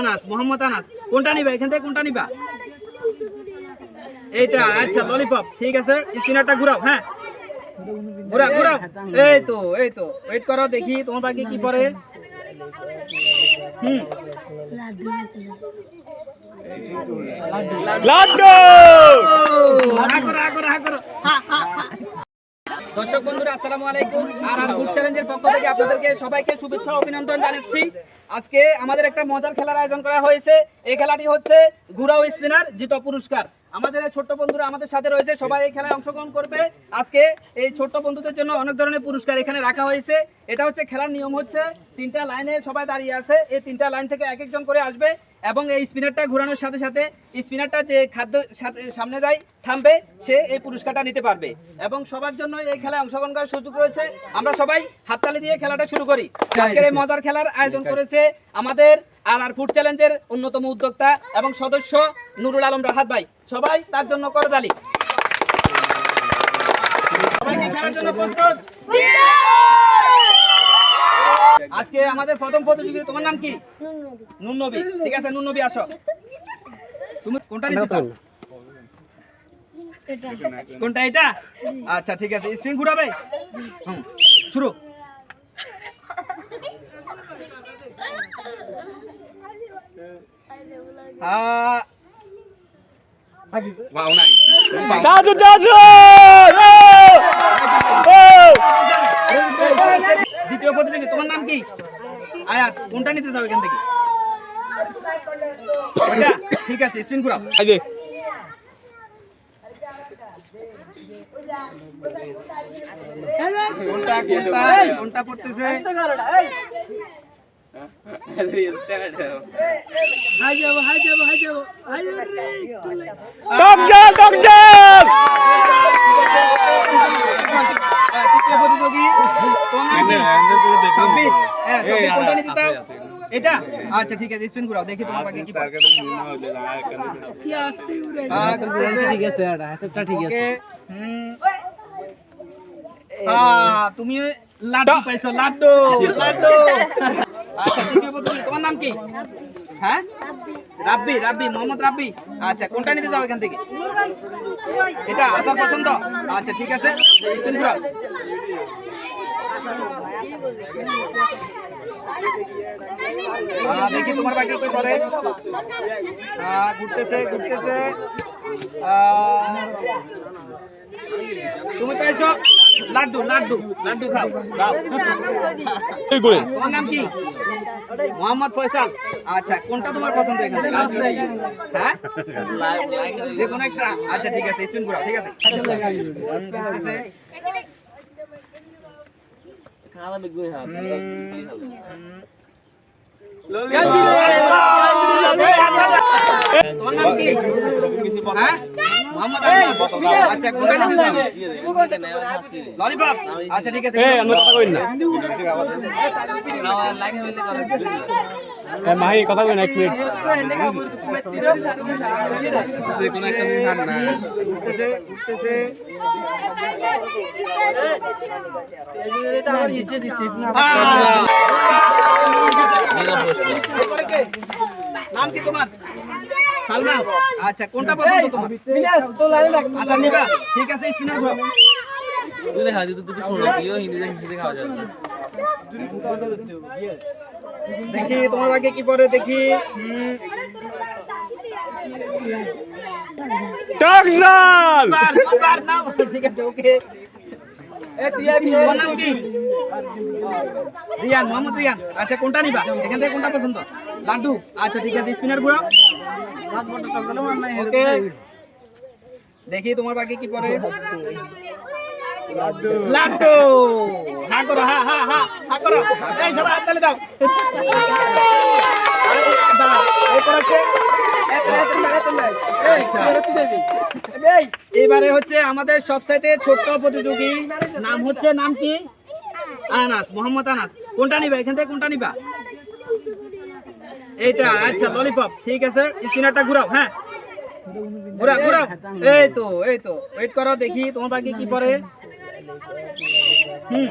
আনাস মোহাম্মদ আনাস। কোনটা নিবা? এখান থেকে কোনটা নিবা? এইটা আচ্ছা ললিপপ ঠিক আছে স্পিনারটা ঘুরাও হ্যাঁ। ঘুরাও ঘুরাও। এই তো এই তো। ওয়েট করো দেখি তোমার বাকি কি পরে। হুম। দর্শক বন্ধুরা আসসালামু আলাইকুম। আর আর ফুড চ্যালেঞ্জের পক্ষ থেকে আপনাদেরকে সবাইকে শুভেচ্ছা অভিনন্দন জানাচ্ছি। আজকে আমাদের একটা মজার খেলার আয়োজন করা হয়েছে। এই খেলাটি হচ্ছে ঘুরাও স্পিনার জিত পুরস্কার। আমাদের এই ছোট্ট বন্ধুরা আমাদের সাথে রয়েছে, সবাই এই খেলায় অংশগ্রহণ করবে। আজকে এই ছোট্ট বন্ধুদের জন্য অনেক ধরনের পুরস্কার এখানে রাখা হয়েছে। এটা হচ্ছে খেলার নিয়ম হচ্ছে, তিনটা লাইনে সবাই দাঁড়িয়ে আছে। এই তিনটা লাইন থেকে এক একজন করে আসবে। এবং এই স্পিনারটা ঘোরানোর সাথে সাথে স্পিনারটা যে খাদ্য সামনে যায়, থামবে, সে এই পুরস্কারটা নিতে পারবে। এবং সবার জন্য এই খেলায় অংশগ্রহণ করার সুযোগ রয়েছে। আমরা সবাই হাততালি দিয়ে খেলাটা শুরু করি। আজকের এই মজার খেলার আয়োজন করেছে আমাদের আর আর ফুড চ্যালেঞ্জের অন্যতম উদ্যোক্তা এবং সদস্য নুরুল আলম রাহাত ভাই। সবাই তার জন্য করতালি সবাই কি খেলার জন্য প্রস্তুত। আজকে আমাদের প্রথম প্রতিযোগিতা তোমার নাম কি? নুন নবী ঠিক আছে নুন নবী আসো। তুমি কোনটা নিতে চাও? কোনটা এটা? আচ্ছা ঠিক আছে। স্ক্রিন ঘুরাবে? হুম শুরু। চাচু দ্বিতীয় প্রতিযোগী তোমার নাম কি আয়াত কোনটা নিতে চাও এখান থেকে ওইটা? ঠিক আছে স্ক্রিন ঘুরাও আজে কোনটা কোনটা কোনটা পড়তেছে টক জাল টক জাল আহ, তৃতীয় প্রতিযোগী তোমার নাম কি? সাব্বির। হ্যাঁ, সাব্বির, কোনটা নিতে চাও? এটা আচ্ছা ঠিক আছে স্পিন ঘুরাও দেখি তোমার বাকি কি পারে আহ, করতেছে। ওকে, হুম। আহ, তুমি লাড্ডু পাইছো লাড্ডু লাড্ডু আচ্ছা তৃতীয় প্রতিযোগী তোমার নাম কি হ্যাঁ? রাব্বি রাব্বি, মোহাম্মদ রাব্বি। আচ্ছা কোনটা নিতে যাও এখান থেকে? এটা আপনার পছন্দ? আচ্ছা ঠিক আছে। স্পিন ঘুরাও। দেখি তোমার বাকি কি করে। ঘুরতেছে ঘুরতেছে। তুমি পাইছো লাড্ডু লাড্ডু লাড্ডু খাও। করে তোমার নাম কি? মোহাম্মদ ফয়সাল। আচ্ছা কোনটা তোমার পছন্দ এখানে? হ্যাঁ? যে কোনো একটা। আচ্ছা ঠিক আছে স্পিন ঘুরাও ঠিক আছে? ঘুরতেছে। তোমার নাম কি হ্যাঁ মোহাম্মদ আলম আচ্ছা ঠিক আছে আমরা কথা কই না এ মাহি কথা কই না এক মিনিট উঠতেছে উঠতেছে এরপরে কে? নাম কি তোমার সালমা আচ্ছা কোনটা পছন্দ তোমার আচ্ছা নিবা। ঠিক আছে স্পিনার ঘুরাও দেখি তোমার আগে কি পরে দেখি। হুম, টক জাল বার, বার নাও। ঠিক আছে ওকে। রিয়ান মোহাম্মদ রিয়ান। আচ্ছা কোনটা নিবা? এখান থেকে কোনটা পছন্দ? লাড্ডু। আচ্ছা ঠিক আছে স্পিনার ঘুরাও। ওকে। দেখি তোমার বাকি কি পরে। লাড্ডু। হা করো হা হা হা হা করো। এই সবাই হাত তালি দাও। এবারে হচ্ছে আমাদের সবসাইতে ছোট্ট প্রতিযোগী। নাম হচ্ছে নাম কি? আনাস মোহাম্মদ আনাস। কোনটা নিবা? এখান থেকে কোনটা নিবা? এইটা আচ্ছা ললিপপ ঠিক আছে স্পিনারটা ঘুরাও হ্যাঁ। ঘুরা ঘুরাও এই তো এই তো ওয়েট করো দেখি তোমার বাকি কি পরে? হুম।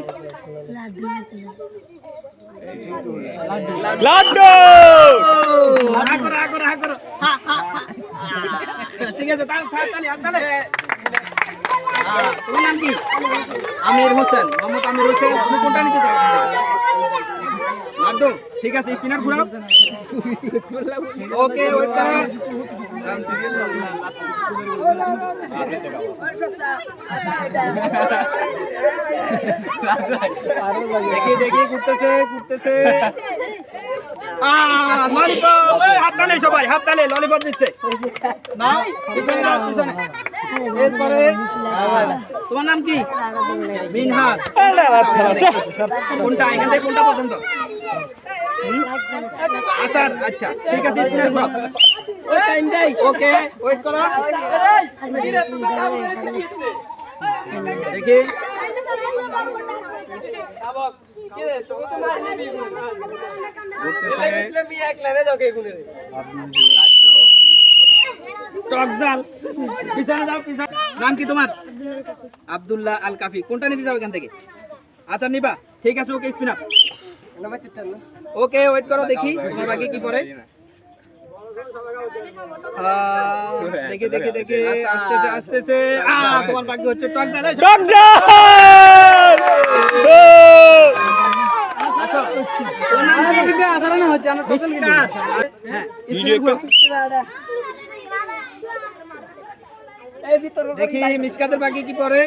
ঠিক আছে তাহলে তাহলে আমির হোসেন মোহাম্মদ আমির হোসেন তুমি কোনটা নিতে চাও লাড্ডু ঠিক আছে স্পিনার ঘুরাও। ওকে ওয়েট করো। দেখি দেখি ঘুরতেছে ঘুরতেছে। হাত তালে সবাই হাত তালে ললিপপ দিচ্ছে। না পিছনে পিছনে। এরপরে তোমার নাম কি? মিনহাস। কোনটা এখান থেকে কোনটা পছন্দ হুম? আসাদ আচ্ছা ঠিক আছে স্পিনার ঘুরাও ওকে ওয়েট করো। দেখি। ঘুরতেছে টকজাল। পিছনে যাও পিছনে নাম কি তোমার? আব্দুল্লাহ আল কাফি কোনটা নিতে যাও এখান থেকে? আচ্ছা নিবা। ঠিক আছে, okay spin up okay wait করো দেখি তোমার বাকি কি পরে দেখি দেখি দেখি আসতেছে আসতেছে। তোমার বাকি হচ্ছে। হ্যাঁ। দেখি মিসকাতের বাকি কি পরে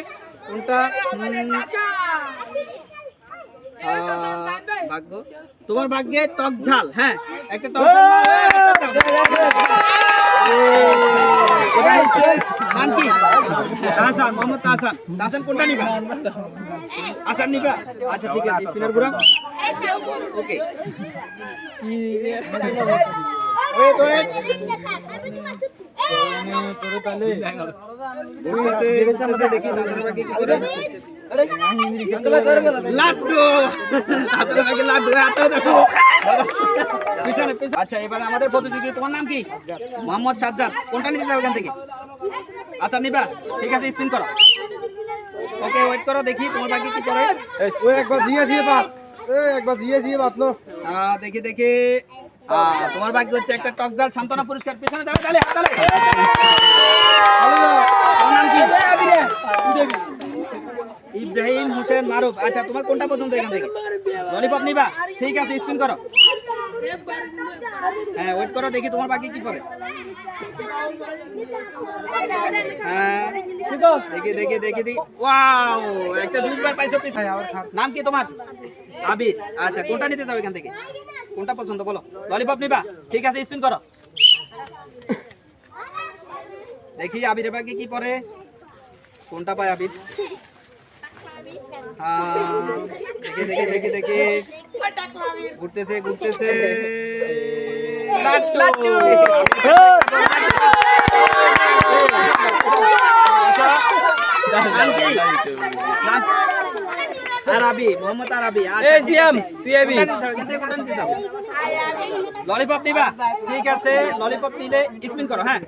কোনটা? ভাগ্য তোমার ভাগ্যে টক ঝাল হ্যাঁ একটা টক এবার হচ্ছে নাম কি তাহসান মোহাম্মদ তাহসান তাহসান কোনটা নিবা আসান নিবা আচ্ছা ঠিক আছে স্পিনার ঘুরাও ওকে আচ্ছা এবার আমাদের প্রতিযোগী তোমার নাম কি? মোহাম্মদ সাজ্জাদ কোনটা নিতে যাও এখান থেকে আচ্ছা নিবা ঠিক আছে স্পিন করো ওকে ওয়েট করো দেখি তোমার বাকি কি করে একবার জিয়ে জিয়ে বাত একবার জিয়ে বাত নো দেখি দেখি তোমার ভাগ্য হচ্ছে একটা টকজাল সান্তনা পুরস্কার। পেছনে যাবে তাহলে হাতালে নাম কি? ইব্রাহিম হোসেন মারুফ। আচ্ছা তোমার কোনটা পছন্দ এখান থেকে? ললিপপ নিবা? ঠিক আছে স্পিন করো। হ্যাঁ ওয়েট করো দেখি তোমার বাকি কি করে। হ্যাঁ দেখি দেখি দেখি দেখি। ওয়াও একটা দুইবার পাইছো নাম কি তোমার? আবির। আচ্ছা কোনটা নিতে চাও এখান থেকে? কোনটা পছন্দ বলো। ললিপপ নিবা? ঠিক আছে স্পিন করো। দেখি আবিরের বাকি কি পরে? কোনটা পায় আবির? আহ, দেখি দেখি দেখি দেখি ঘুরতেছে ঘুরতেছে লাট্টু। নাম কি? আরাবি মোহাম্মদ আরাবি আচ্ছা, এই সিয়াম, তুই চাও? ললিপপ নিবা? ঠিক আছে ললিপপ নিলে স্পিন করো হ্যাঁ।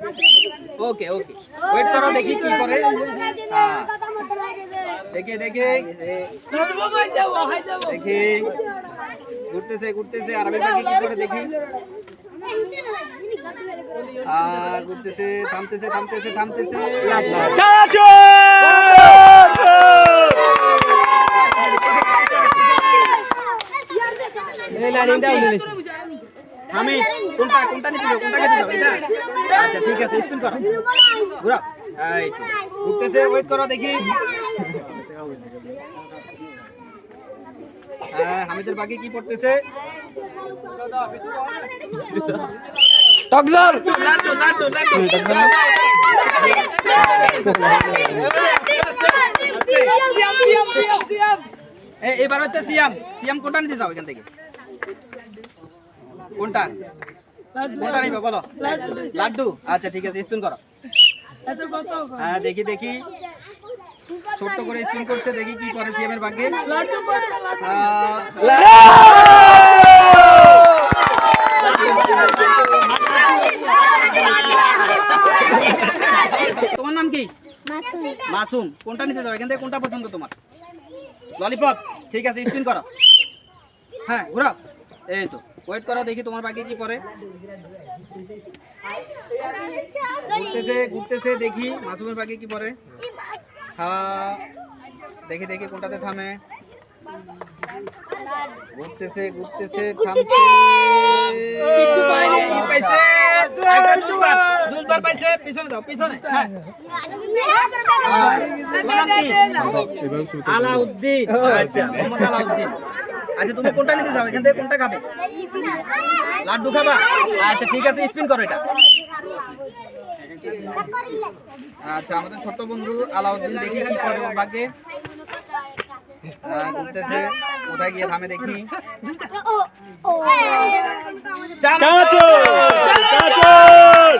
ওকে ওকে। ওয়েট করো দেখি কি করে। হ্যাঁ দেখে দেখে। দেখি। ঘুরতেছে ঘুরতেছে আরবের বাকি কি করে দেখি। ঘুরতেছে থামতেছে থামতেছে থামতেছে। আমি কোনটা কোনটা নিতে যাব কোনটা নিতে যাব এটা? আচ্ছা ঠিক আছে স্পিন করো। ঘুরাও। এই তো। ঘুরতেছে ওয়েট করো দেখি। হ্যাঁ হামিদের বাকি কি পড়তেছে? টকজাল লাড্ডু লাড্ডু লাড্ডু এবার হচ্ছে সিয়াম। সিয়াম কোনটা নিতে যাও এখান থেকে? কোনটা? কোনটা নিবে বলো? লাড্ডু? আচ্ছা ঠিক আছে স্পিন করো। হ্যাঁ দেখি দেখি। ছোট্ট করে স্পিন করছে দেখি কি করে বাকি আহ, তোমার নাম কি? মাসুম। কোনটা নিতে যাও? এখান থেকে কোনটা পছন্দ তোমার? ললিপপ। ঠিক আছে স্পিন করো। হ্যাঁ ঘুরাও। এই তো। ওয়েট করো দেখি তোমার বাকি কি পরে ঘুরতেছে ঘুরতেছে দেখি মাসুমের বাকি কি পরে হ্যাঁ দেখি দেখি কোনটাতে থামে। ঘুরতেছে ঘুরতেছে থামছে। কিছু পাইনি পাইছে? পিছনে যাও পিছনে হ্যাঁ? আলাউদ্দিন। আচ্ছা মোহাম্মদ আলাউদ্দিন। আচ্ছা তুমি কোনটা নিতে যাও? এখান থেকে কোনটা খাবে? লাড্ডু খাবা? আচ্ছা ঠিক আছে স্পিন করো এটা। আচ্ছা আমাদের ছোট্ট বন্ধু আলাউদ্দিন দেখি কি করে ওর ভাগ্যে ঘুরতেছে কোথায় গিয়ে থামে দেখি। চানাচুর! চানাচুর!